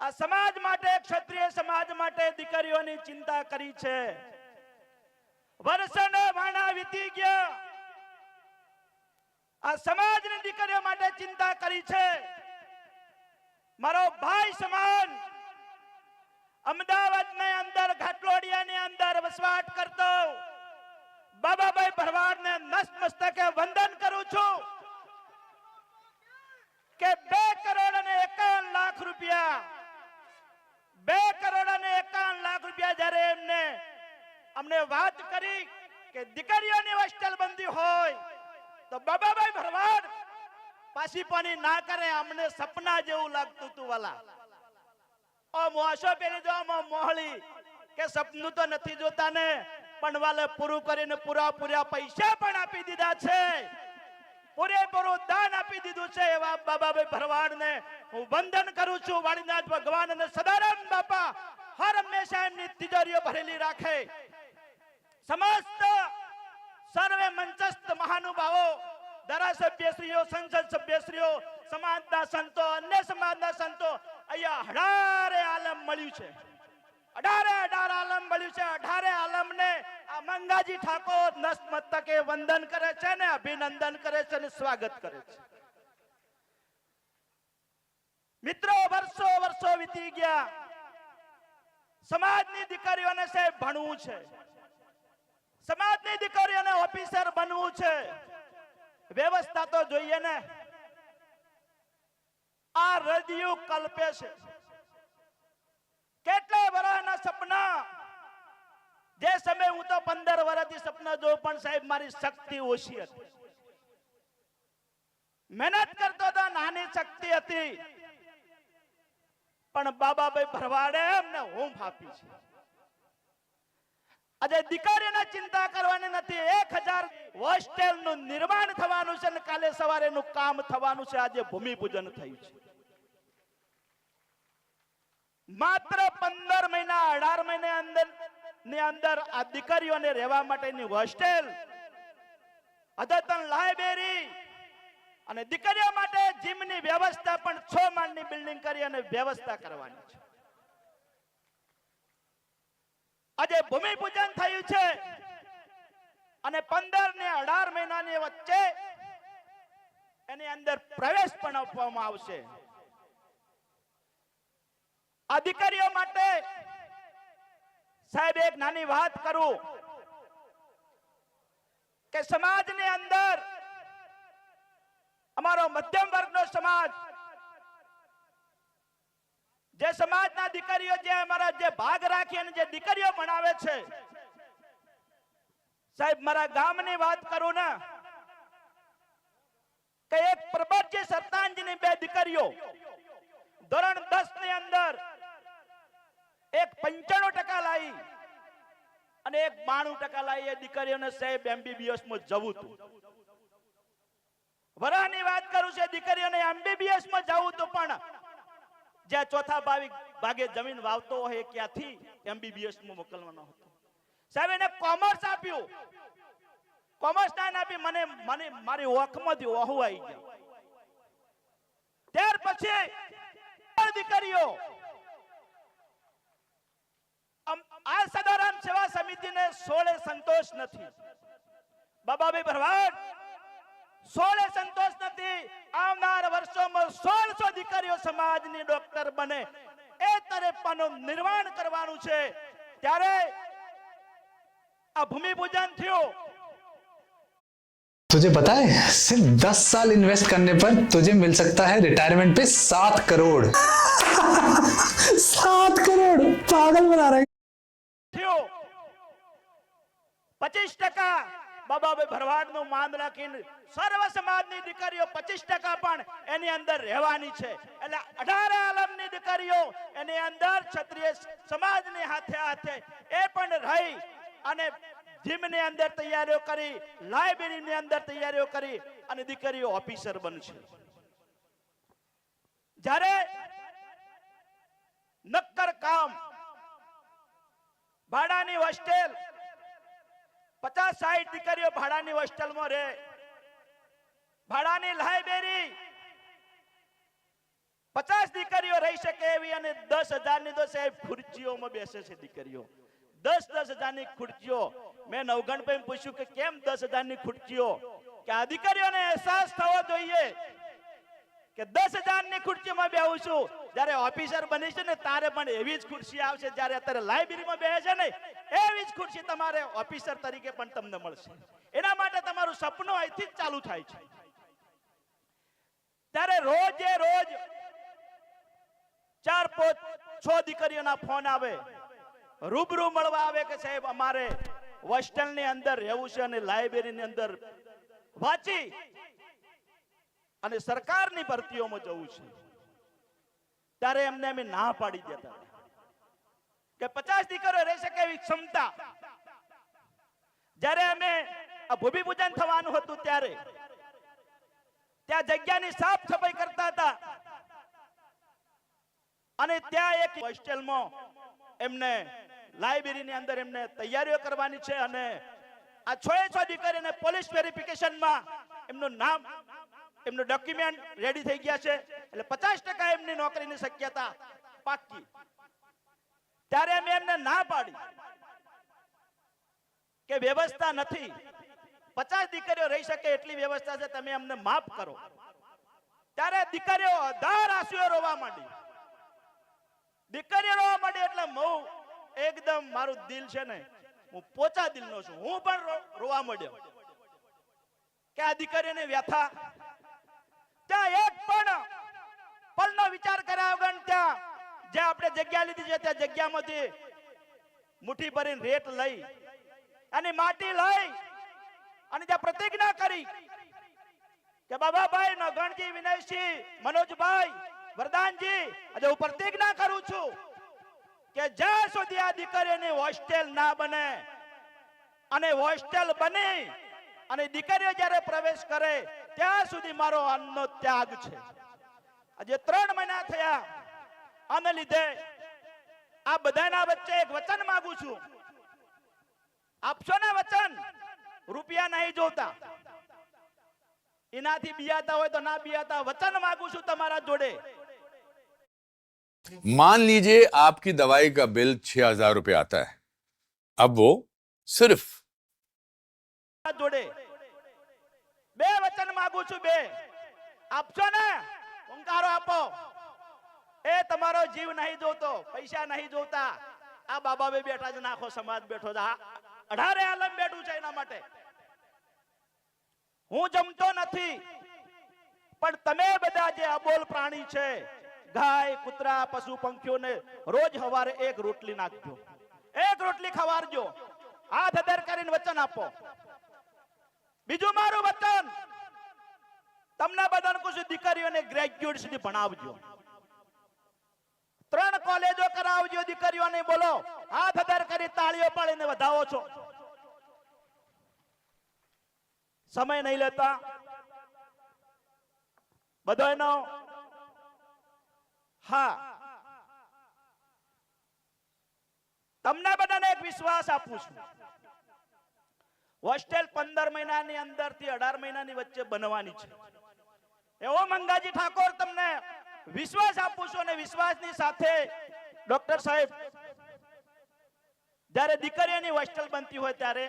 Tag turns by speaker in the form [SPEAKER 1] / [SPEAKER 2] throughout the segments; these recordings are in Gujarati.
[SPEAKER 1] આ સમાજ માટે, ક્ષત્રિય સમાજ માટે દીકરીઓની ચિંતા કરી છે. વર્ષનો ભાણા વીતી ગયા. આ સમાજની દીકરીઓ માટે ચિંતા કરી છે. મારો ભાઈ સમાન અમદાવાદની અંદર ઘાટલોડિયા ની અંદર વસવાટ કરતો બાબાભાઈ ભરવાડ ને નસમસ્તકે વંદન કરું છું કે બે કરોડ અને એકાવન લાખ રૂપિયા બે કરોડ અને જ્યારે એમને અમને વાત કરી કે દીકરીઓની હોસ્ટેલ બંધી હોય, તો બાબાભાઈ ભરવાડ પાછી પાની ના કરે, અમને સપના જેવું લાગતું હતું વાલા. નથી જોતા ને, પણ વાલે પૂરું કરીને પૂરા પૈસા પણ આપી દીધા છે. પૂરેપૂરું દાન આપી દીધું છે એવા બાબાભાઈ ભરવાડને હું વંદન કરું છું. વાણીનાથ ભગવાન અને સદારામ બાપા હર હંમેશા એમની તિજોરીઓ ભરેલી રાખે સમસ્ત સર્વે મંચસ્થ મહાનુભાવો ધારાસભ્યશ્રીઓ સંસદ સભ્યશ્રીઓ સમાજના સંતો અન્ય સમાજના સંતો અહીંયા અઢારે આલમ મળ્યું છે। અઢારે અઢાર આલમ મળ્યું છે। અઢારે આલમને આ મંગાજી ઠાકોર નસમસ્તકે વંદન કરે છે ને અભિનંદન કરે છે અને સ્વાગત કરે છે મિત્રો વર્ષો વર્ષો વીતી ગયા સમાજની દીકરીઓને સાહેબ ભણવું છે. સમાજની દીકરીઓને ઓફિસર બનવું છે. વ્યવસ્થા તો જોઈએ ને. આ હૃદયું કલ્પે છે. કેટલા વર્ષના સપના. જે સમય હું તો પંદર વર્ષથી સપના જોઉં પણ સાહેબ મારી શક્તિ ઓછી હતી. મહેનત કરતો હતો નાની શક્તિ હતી. પણ બાબાભાઈ ભરવાડે એમને હું ફાપી છે. આજે દીકરીને ચિંતા કરવાની નથી. એક હજાર હોસ્ટેલનું નિર્માણ થવાનું છે અને કાલે સવારે નું કામ થવાનું છે. આજે ભૂમિપૂજન થયું છે. માત્ર પંદર મહિના, અઢાર મહિના અંદરની અંદર આ દીકરીઓને રહેવા માટેની હોસ્ટેલ, અદ્યતન લાઇબ્રેરી અને દીકરીઓ માટે જીમની વ્યવસ્થા પણ છ માળની બિલ્ડિંગ કરી અને વ્યવસ્થા કરવાની છે. આજે ભૂમિપૂજન થયું છે અને પંદર ને અઢાર મહિનાની વચ્ચે એની અંદર પ્રવેશ પણ આપવામાં આવશે. આ દીકરીઓ માટે સાહેબ એક નાની વાત કરું કે સમાજની અંદર અમારો મધ્યમ વર્ગનો સમાજ. જે સમાજના દીકરીઓ જે અમારા જે ભાગ રાખી અને જે દીકરીઓ ભણાવે છે. સાહેબ, મારા ગામની વાત કરું ને, કે એક પ્રબળજી સરતાંજની બે દીકરીઓ, ધોરણ દસની અંદર એક પંચાણું ટકા લાવી અને એક બાણું ટકા લાવી એ દીકરીઓને સાહેબ એમબીબીએસમાં જવું હતું. વરાની વાત કરું છે દીકરીઓને એમબીબીએસમાં જવું તો પણ જ્યાં ચોથા ભાવિક ભાગે જમીન વાવતો હોય ક્યાંથી એમબીબીએસમાં મોકલવાનો હતો. સાહેબ, એને કોમર્સ આપ્યું. કોમર્સ ના આપી મને મને મારી ઓખમાંથી ઓહુ આવી ગયા. ત્યાર પછી દીકરીઓ આ સદારામ સેવા સમિતિને સોળે સંતોષ નથી. બાબાભાઈ ભરવાડ સોળે સંતોષ નથી આવનાર વર્ષોમાં સોળસો દીકરીઓ સમાજની ડોક્ટર બને એ તરફનું નિર્માણ કરવાનું છે ત્યારે આ ભૂમિપૂજન થયું
[SPEAKER 2] तुझे पता है सिर्फ दस साल इन्वेस्ट करने पर तुझे मिल सकता है रिटायरमेंट पे सात करोड़ सात करोड़ पागल बना रहा है
[SPEAKER 1] થયું પચીસ ટકા બાબાભાઈ ભરવાડ માન રાખીને સર્વ સમાજની દીકરીઓ પચીસ ટકા પણ એની અંદર રહેવાની છે. એટલે અઢાર આલમની દીકરીઓ એની અંદર ક્ષત્રિય સમાજની હાથે હાથે એ પણ રહી અને જીમની અંદર તૈયારીઓ કરી લાઇબ્રેરીની અંદર તૈયારીઓ કરી અને દીકરીઓ ઓફિસર બનશે. જ્યારે નક્કર કામ, ભાડાની હોસ્ટેલ પચાસ સાઠ દીકરીઓ ભાડાની હોસ્ટેલમાં રહે. ભાડાની લાઇબ્રેરી પચાસ દીકરીઓ રહી શકે એવી અને દસ હજારની તો સાહેબ ખુરચીઓમાં બેસે છે દીકરીઓ. દસ દસ હજારની ખુરચીઓ. મેં નવગણભાઈ પૂછ્યું કે કેમ દસ હજારની ખુરચીઓ? કે આ દીકરીઓને અહેસાસ થવો જોઈએ કે દસ હજારની ખુરચીમાં બેહું છું. જ્યારે ઓફિસર બની છે ને, તારે પણ એવી જ ખુરશી આવશે જ્યારે અત્યારે લાઇબ્રેરીમાં બેસે છે ને, એવી જ ખુરશી તમારે ઓફિસર તરીકે પણ તમને મળશે. એના માટે તમારું સપનું અહીંથી જ ચાલુ થાય છે. ત્યારે રોજે રોજ ચાર પાંચ છ દીકરીઓના ફોન આવે. રૂબરૂ મળવા આવે કે સાહેબ, અમારે હોસ્ટેલની અંદર રહેવું છે અને લાઇબ્રેરીની અંદર વાંચી અને સરકારની ભરતીઓમાં જવું છે. ત્યારે એમને અમે ના પાડી દેતા. કે પચાસ દીકરો રહી શકે એવી ક્ષમતા. જ્યારે અમે આ ભૂમિપૂજન થવાનું હતું ત્યારે, ત્યાં જગ્યાની સાફ સફાઈ કરતા હતા. અને ત્યાં એક હોસ્ટેલમાં એમને લાઇબ્રેરીની અંદર એમને તૈયારીઓ કરવાની છે અને આ છ છ દીકરીને પોલીસ વેરિફિકેશનમાં એમનું નામ એમનું ડોક્યુમેન્ટ રેડી થઈ ગયા છે. એટલે પચાસ ટકા એમની નોકરીની શક્યતા પાકી ત્યારે અમે એમને ના પાડી કે વ્યવસ્થા નથી. પચાસ દીકરીઓ રહી શકે એટલી વ્યવસ્થા છે, તમે અમને માફ કરો. ત્યારે દીકરીઓ અધાર આંસુએ રોવા માંડી. દીકરીઓ રોવા માંડી એટલે હું એકદમ મારું દિલ છે ને, હું પોચા દિલનો છું. હું પણ રોવા માંડ્યો. કે આ દીકરીને વ્યથા ત્યાં એક પણ પલનો વિચાર કર્યા વગર ત્યાં જે આપણે જગ્યા લીધી છે ત્યાં જગ્યામાંથી મુઠ્ઠી ભરીને રેટ લઈ અને માટી લઈ અને ત્યાં પ્રતિજ્ઞા કરી કે બાબાભાઈ નગણજી વિનયસિંહ, મનોજભાઈ, વરદાનજી, આજે હું પ્રતિજ્ઞા કરું છું કે જ્યાં સુધી આ દીકરીઓની હોસ્ટેલ ના બને અને હોસ્ટેલ બની અને દીકરીઓ જ્યારે પ્રવેશ કરે, ત્યાં સુધી મારો અન્નનો ત્યાગ છે. આજે ત્રણ મહિના થયા આને લીધે આ બધાના વચ્ચે એક વચન માંગુ છું આપશો ને વચન રૂપિયા નહીં જોતા એનાથી બિયાતા હોય તો ના બિયાતા વચન માંગુ છું તમારા જોડે
[SPEAKER 3] मान लीजिए आपकी दवाई का बिल छह हजार रुपये आता है अब वो सिर्फ
[SPEAKER 1] તમારા જોડે બે વચન માંગુ છું બે આપશો ને હુંકારો આપો એ તમારો જીવ નહીં જોતો, પૈસા નહીં જોતા. આ બાબા બેઠા જ નાખો સમાજ બેઠો અઢારે આલમ બેઠું છે એના માટે. હું જમતો નથી, પણ તમે બધા જે અબોલ પ્રાણી છે, ગાય, કૂતરા, પશુ પંખીઓને રોજ સવારે એક રોટલી નાખજો. એક રોટલી ખવારજો. હાથ અદર કરીને વચન આપો. બીજું મારું વચન, તમને બધાને કુછ દીકરીઓને ગ્રેજ્યુએટ સુધી ભણાવજો. કોલેજો કરાવજો દીકરીઓને બોલો. હાથ અદર કરી તાળીઓ પાડીને વધાવો છો. સમય નહીં લેતા. બધાનો હા. તમને બધાને એક વિશ્વાસ આપું છું. હોસ્ટેલ પંદર મહિનાની અંદરથી અઢાર મહિનાની વચ્ચે બનવાની છે. એવો મંગાજી ઠાકોર તમને વિશ્વાસ આપું છું અને વિશ્વાસની સાથે ડોક્ટર સાહેબ, જ્યારે દીકરીઓની હોસ્ટેલ બનતી હોય ત્યારે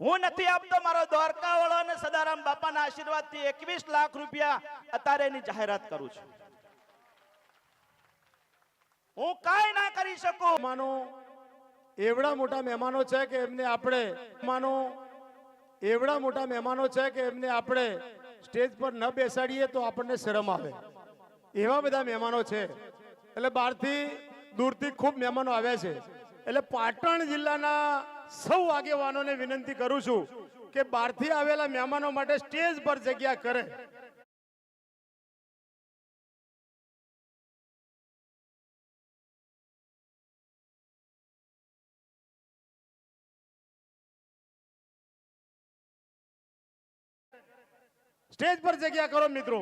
[SPEAKER 1] હું નથી આપતો મારો દ્વારકા વાળો અને સદારામ બાપાના આશીર્વાદથી એકવીસ લાખ રૂપિયા અત્યારે એની જાહેરાત કરું છું. હું કાંઈ ના કરી શકું.
[SPEAKER 4] માનો, એવડા મોટા મહેમાનો છે કે એમને આપણે. માનો, એવડા મોટા મહેમાનો છે કે એમને આપણે સ્ટેજ પર ન બેસાડીએ તો આપણને શરમ આવે. એવા બધા મહેમાનો છે. એટલે બહારથી દૂરથી ખૂબ મહેમાનો આવ્યા છે. એટલે પાટણ જિલ્લાના સૌ આગેવાનોને વિનંતી કરું છું કે બહારથી આવેલા મહેમાનો માટે સ્ટેજ પર જગ્યા કરે. સ્ટેજ પર જગ્યા કરો મિત્રો.